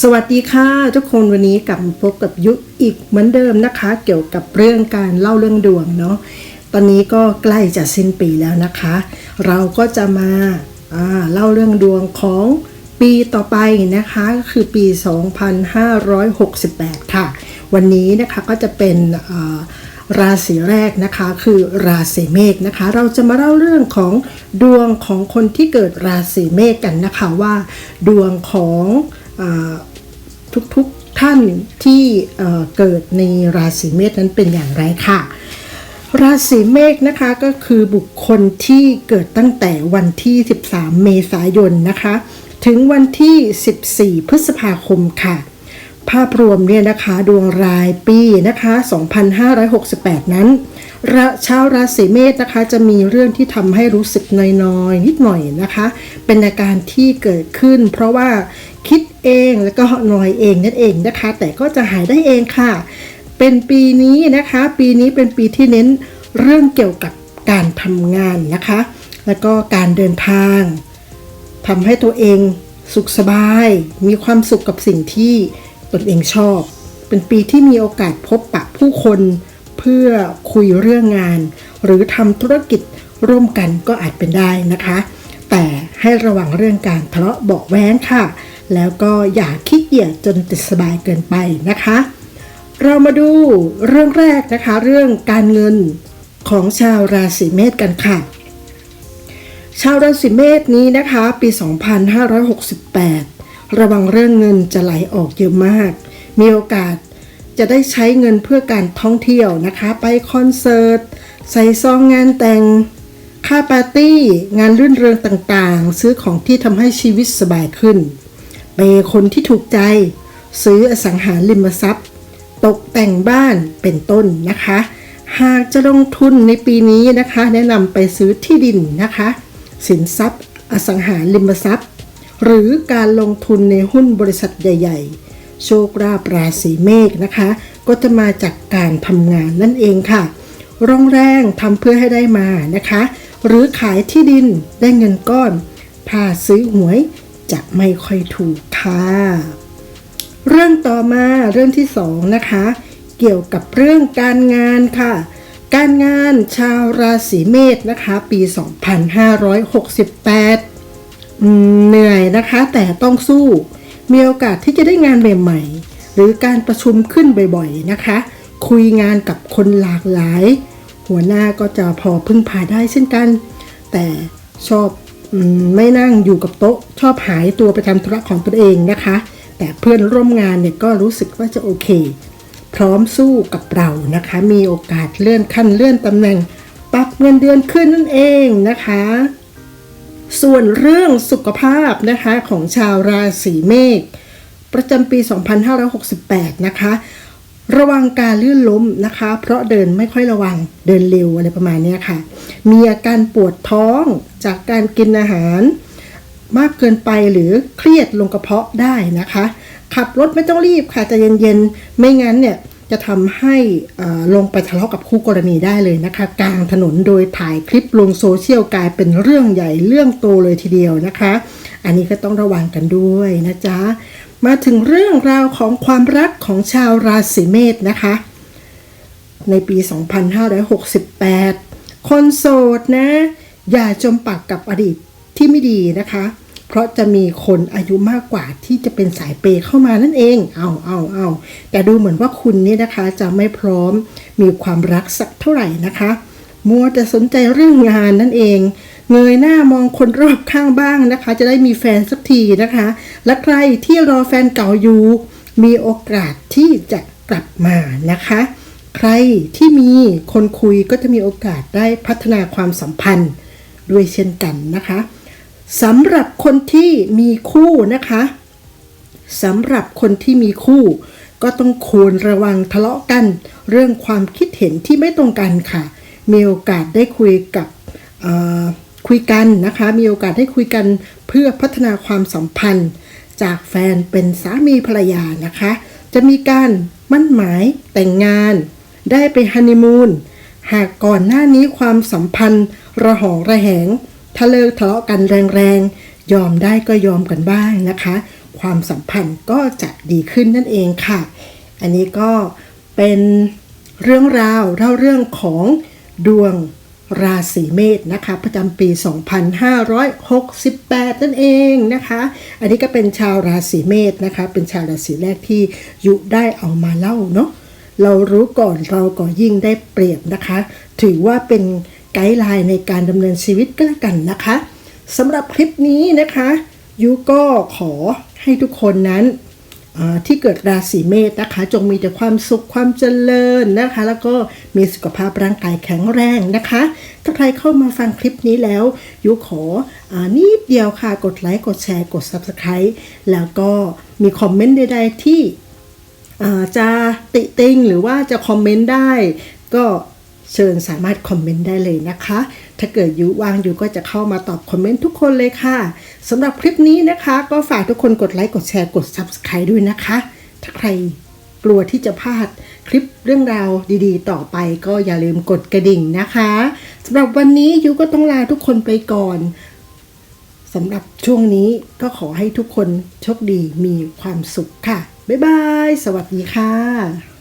สวัสดีค่ะทุกคนวันนี้กลับมาพบกับยุอีกเหมือนเดิมนะคะ เกี่ยวกับเรื่องการเล่าเรื่องดวงเนาะตอนนี้ก็ใกล้จะสิ้นปีแล้วนะคะ เราก็จะมาาเล่าเรื่องดวงของปีต่อไปนะคะก็คือปี 2568 ค่ะ วันนี้นะคะก็จะเป็นาราศีแรกนะคะคือราศีเมษนะคะ เราจะมาเล่าเรื่องของดวงของคนที่เกิดราศีเมษกันนะคะว่า ดวงของ ทุกๆท่านที่เอ่อเกิดในราศีเมษนั้นเป็นอย่างไรค่ะ ราศีเมษนะคะก็คือบุคคลที่เกิดตั้งแต่วันที่ 13 เมษายนนะคะ ถึงวันที่ 14 พฤษภาคมค่ะ ภาพรวมเนี่ยนะคะดวงรายปีนะคะ 2568 นั้นระชาวราศีเมษนะคะ จะมีเรื่องที่ทำให้รู้สึกน้อยๆนิดหน่อยนะคะ เป็นอาการที่เกิดขึ้น เพราะว่าคิดเองแล้วก็นอยเองนั่นเองนะคะ แต่ก็จะหายได้เองค่ะ เป็นปีนี้นะคะ ปีนี้เป็นปีที่เน้นเรื่องเกี่ยวกับการทำงานนะคะ แล้วก็การเดินทางทำให้ตัวเองสุขสบาย มีความสุขกับสิ่งที่ ตนเองชอบ เป็นปีที่มีโอกาสพบปะผู้คน เพื่อคุยเรื่องงาน หรือทำธุรกิจร่วมกันก็อาจเป็นได้นะคะ แต่ให้ระวังเรื่องการทะเลาะเบาแว้งค่ะ แล้วก็อย่าขี้เกียจจนติดสบายเกินไปนะคะ เรามาดูเรื่องแรกนะคะ เรื่องการเงินของชาวราศีเมษกันค่ะ ชาวราศีเมษนี้นะคะ ปี 2568 ระวังเรื่องเงินจะไหลออกเยอะมาก มีโอกาสจะได้ใช้เงินเพื่อการท่องเที่ยวนะคะ ไปคอนเสิร์ต ใส่ซองงานแต่ง ค่าปาร์ตี้ งานรื่นเริงต่างๆ ซื้อของที่ทำให้ชีวิตสบายขึ้น เปคนที่ถูกใจ ซื้ออสังหาริมทรัพย์ ตกแต่งบ้านเป็นต้นนะคะ หากจะลงทุนในปีนี้นะคะ แนะนำไปซื้อที่ดินนะคะ สินทรัพย์ อสังหาริมทรัพย์ หรือการลงทุนในหุ้นบริษัทใหญ่ ๆ โชคลาภราศีเมษนะคะ ก็จะมาจากการทำงานนั่นเองค่ะร่องแรงทำเพื่อให้ได้มานะคะ หรือขายที่ดินได้เงินก้อนถ้าซื้อหวยจะไม่ค่อยถูกค่ะเรื่องต่อมาเรื่องที่สองนะคะ เกี่ยวกับเรื่องการงานค่ะ การงานชาวราศีเมษนะคะ ปี 2568 เหนื่อยนะคะ แต่ต้องสู้ มีโอกาสที่จะได้งานใหม่ๆ หรือการประชุมขึ้นบ่อยๆนะคะ คุยงานกับคนหลากหลาย หัวหน้าก็จะพอพึ่งพาได้เช่นกัน แต่ชอบอมไม่นั่งอยู่กับโต๊ะ ชอบหายตัวไปทำธุระของตนเองนะคะ แต่เพื่อนร่วมงานเนี่ยก็รู้สึกว่าจะโอเค พร้อมสู้กับเรานะคะ มีโอกาสเลื่อนขั้นเลื่อนตำแหน่งปรับเงินเดือนขึ้นนั่นเองนะคะ ส่วนเรื่องสุขภาพนะคะของชาวราศีเมษประจำปี 2568 นะคะ ระวังการลื่นล้มนะคะ เพราะเดินไม่ค่อยระวังเดินเร็วอะไรประมาณนี้ค่ะ มีอาการปวดท้องจากการกินอาหาร มากเกินไปหรือเครียดลงกระเพาะได้นะคะ ขับรถไม่ต้องรีบค่ะใจะเย็นๆ ไม่งั้นเนี่ย จะทำให้ลงไปทะเลาะกับคู่กรณีได้เลยนะคะกลางถนนโดยถ่ายคลิปลงโซเชียลกลายเป็นเรื่องใหญ่เรื่องโตเลยทีเดียวนะคะ อันนี้ก็ต้องระวังกันด้วยนะจ๊ะมาถึงเรื่องราวของความรักของชาวราศีเมษนะคะ ในปี 2568 คนโสดนะ อย่าจมปักกับอดีตที่ไม่ดีนะคะ เพราะจะมีคนอายุมากกว่าที่จะเป็นสายเปย์เข้ามานั่นเอง เอาเอาเอาแต่ดูเหมือนว่าคุณนี่นะคะจะไม่พร้อมมีความรักสักเท่าไหร่นะคะ มัวแต่สนใจเรื่องงานนั่นเอง เงยหน้ามองคนรอบข้างบ้างนะคะ จะได้มีแฟนสักทีนะคะ และใครที่รอแฟนเก่าอยู่ มีโอกาสที่จะกลับมานะคะใครที่มีคนคุยก็จะมีโอกาสได้พัฒนาความสัมพันธ์ด้วยเช่นกันนะคะ สำหรับคนที่มีคู่นะคะสำหรับคนที่มีคู่ ก็ต้องควรระวังทะเลาะกัน เรื่องความคิดเห็นที่ไม่ตรงกันค่ะ มีโอกาสได้คุยกับคุยกันนะคะ มีโอกาสได้คุยกันเพื่อพัฒนาความสัมพันธ์ จากแฟนเป็นสามีภรรยานะคะ จะมีการมั่นหมายแต่งงาน ได้ไปฮันนีมูนหากก่อนหน้านี้ความสัมพันธ์ระหองระแหง ถ้าเลิกทะเลาะกันแรงๆ ยอมได้ก็ยอมกันบ้างนะคะ ความสัมพันธ์ก็จะดีขึ้นนั่นเองค่ะ อันนี้ก็เป็นเรื่องราวเล่าเรื่องของดวงราศีเมษนะคะ ประจำปี 2568 นั่นเองนะคะ อันนี้ก็เป็นชาวราศีเมษนะคะ เป็นชาวราศีแรกที่ยุได้เอามาเล่าเนาะเรารู้ก่อนเราก็ยิ่งได้เปรียบนะคะ ถือว่าเป็น ไกด์ไลน์ในการดำเนินชีวิตก็แล้วกันนะคะสำหรับคลิปนี้นะคะยุก็ขอให้ทุกคนนั้นที่เกิดราศีเมษนะคะ จงมีแต่ความสุขความเจริญนะคะ แล้วก็มีสุขภาพร่างกายแข็งแรงนะคะ ถ้าใครเข้ามาฟังคลิปนี้แล้วยุขออานิดเดียวค่ะ กดไลค์กดแชร์กด Subscribe แล้วก็มีคอมเมนต์ใดๆที่จะติติงหรือว่าจะคอมเมนต์ได้ ก็ เชิญสามารถคอมเมนต์ได้เลยนะคะ ถ้าเกิดยูว่างยูก็จะเข้ามาตอบคอมเมนต์ทุกคนเลยค่ะสำหรับคลิปนี้นะคะ ก็ฝากทุกคนกดไลค์กดแชร์กด Subscribe ด้วยนะคะ ถ้าใครกลัวที่จะพลาดคลิปเรื่องราวดีๆ ต่อไปก็อย่าลืมกดกระดิ่งนะคะสำหรับวันนี้ยูก็ต้องลาทุกคนไปก่อนสำหรับช่วงนี้ก็ขอให้ทุกคนโชคดีมีความสุขค่ะ บ๊ายบาย สวัสดีค่ะ